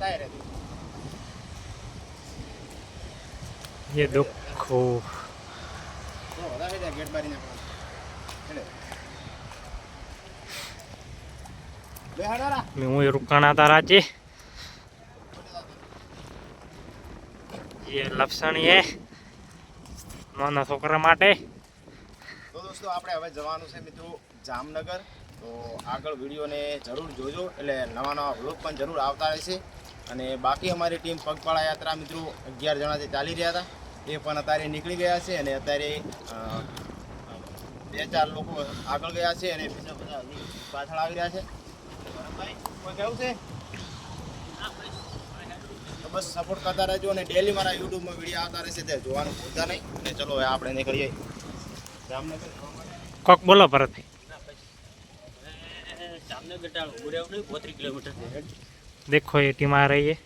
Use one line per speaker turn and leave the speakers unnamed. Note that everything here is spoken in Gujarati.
बताए रहते
ये देखो
તો વધારે જાય ગેટ બારી નાખવાનું હેડે બે હાડારા
मैं वही रुकाना था राजे ये લપસણી હે નાના છોકરા માટે
તો દોસ્તો આપણે હવે જવાનું છે મિત્રો જામનગર તો આગળ વિડીયોને જરૂર જોજો એટલે નવા નવા વ્લોગ પણ જરૂર આવતા રહેશે અને બાકી અમારી ટીમ પગપાળા યાત્રા મિત્રો અગિયાર જણા જે ચાલી રહ્યા હતા. એ પણ અત્યારે નીકળી ગયા છે અને અત્યારે બે ચાર લોકો આગળ ગયા છે અને બીજા બધા પાછળ આવી રહ્યા છે. કોઈ કેવું છે? તો બસ સપોર્ટ કરતા રહેજો અને ડેલી મારા યુટ્યુબમાં વીડિયો આવતા રહેશે તે જોવાનું ભૂલતા નહીં. અને ચલો હવે આપણે નીકળીએ. જામનગર.
કોક બોલો ભરતભાઈ
જામનગર પોત્રીસ કિલોમીટર. છે
देखो ये टीम आ रही है